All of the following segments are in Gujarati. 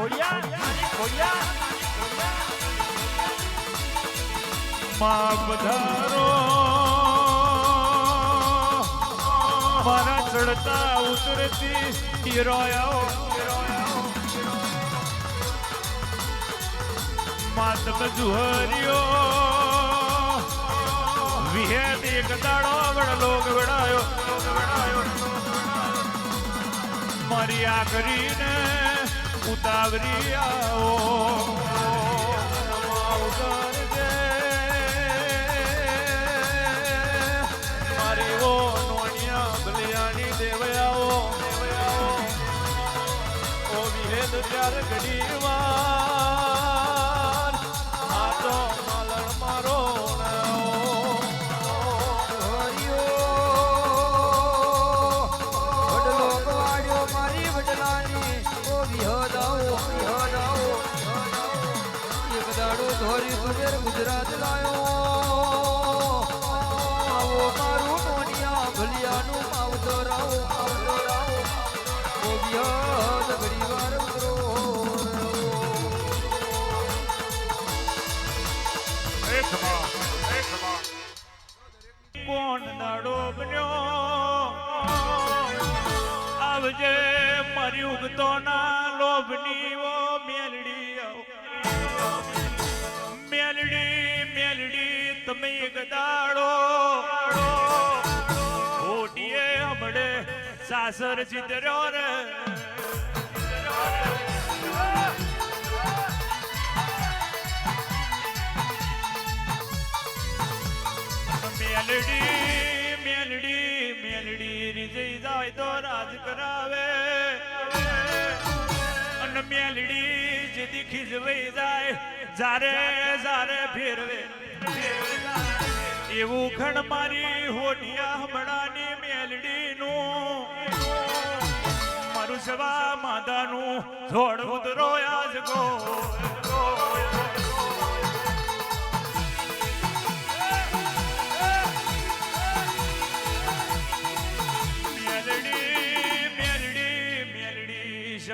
ખોડિયા ખોડિયા માં પધારો મારા ચડતા ઉતરતી હીરોયાઓ માતમ જુહરિયો વિહેદ એક દાડો વડલો વડાયો મારી આખરીને ઉતાવરી આવો દેવયાઓ ઓ વિહેદ ત્યાર ઘડી ધોરી કુબેર ગુજરાત લાયો. આવો મારું મોનિયા ભલિયાનું માવતો રાવો માવતો રાવો ઘડી વાર ઉતરો કોણ નાડો બન્યો? આવજે મર્યુગ તો ના લોભની મેલડી મેલડી, તમે ગદાડો દાડો. ખોટીએ હમણે સાસર ચિતર્યો રે. મેલડી મેલડી મેલડી રીઝઈ જાય તો રાજ કરાવે. અને મેલડી જેથી ખીજવાઈ જાય, જારે જારે ફેરવે. એવું ખણ મારી હોટિયા હમણાંની મેલડીનું. મારું સવા માદાનું જોડ ઉતરો આજ ગો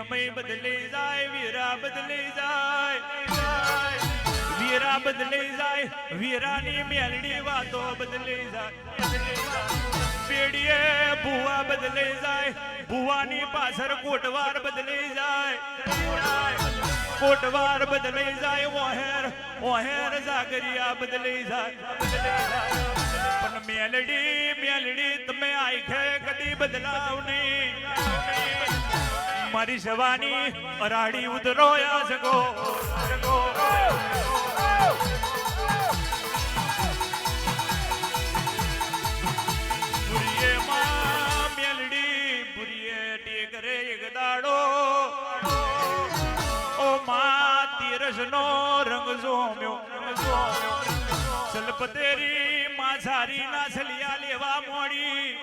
સમય બદલી જાય, વીરા બદલી જાય વીરા બદલી જાય, વીરાની મેલડી વાતો બદલી જાય. પેડીએ ભુવા બદલી જાય, ભુવાની પાછળ કોટવાર બદલી જાય. કોટવાર બદલી જાય, ઓહેર ઓહેર જાગરિયા બદલી જાય. પણ મેલડી મેલડી, તમે આઈખે કદી બદલાવ નહીં. મારી સવાની અરાડી ઉતરોયા જગો. જગો તીરસનો રંગ જોમ્યો. સલપતેરી માઝારી ના છલિયા લેવા મોડી.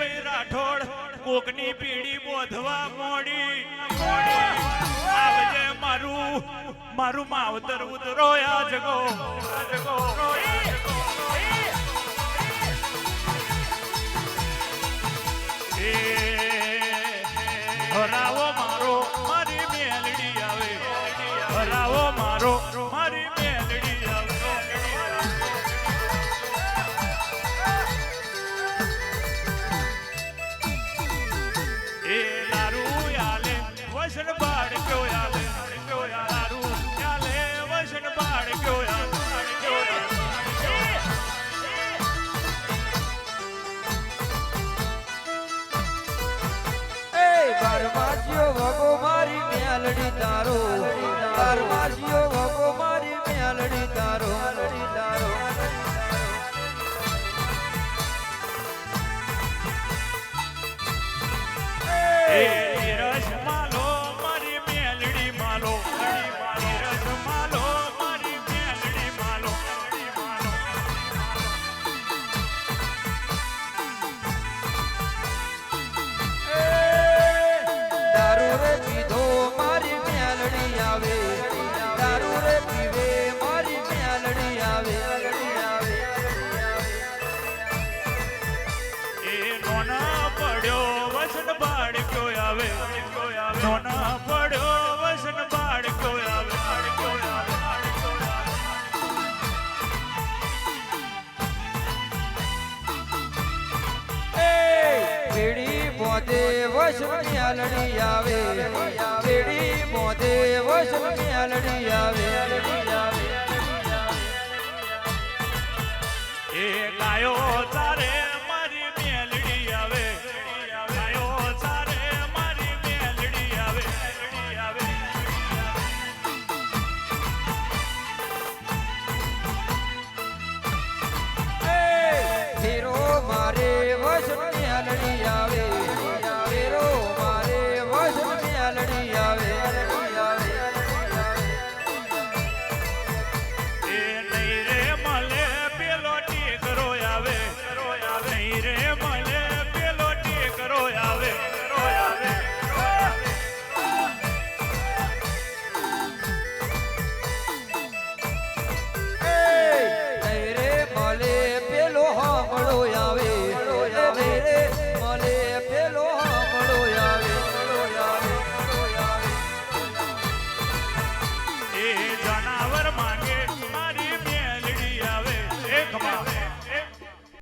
જયેશભાઈ રાઠોડ, કોકની પીડી બોધવા મોડી. આવજે મારું મારું માવતર ઉતરો આ જગો જગો એ વસન બાડ કયો યાલે કયો દારૂ યાલે વસન વગો મારી મેલડી તારો બારમાસીઓ વગો મારી પીધો મારી મેલડી આવે. દારૂ રે પીવે મારી મેલડી આવે. એ નોના પડ્યો વસન બાળકો આવે. મોતે વશની હલડી આવે. બેડી મોતે વશની હલડી આવે. એ ગાયો તારે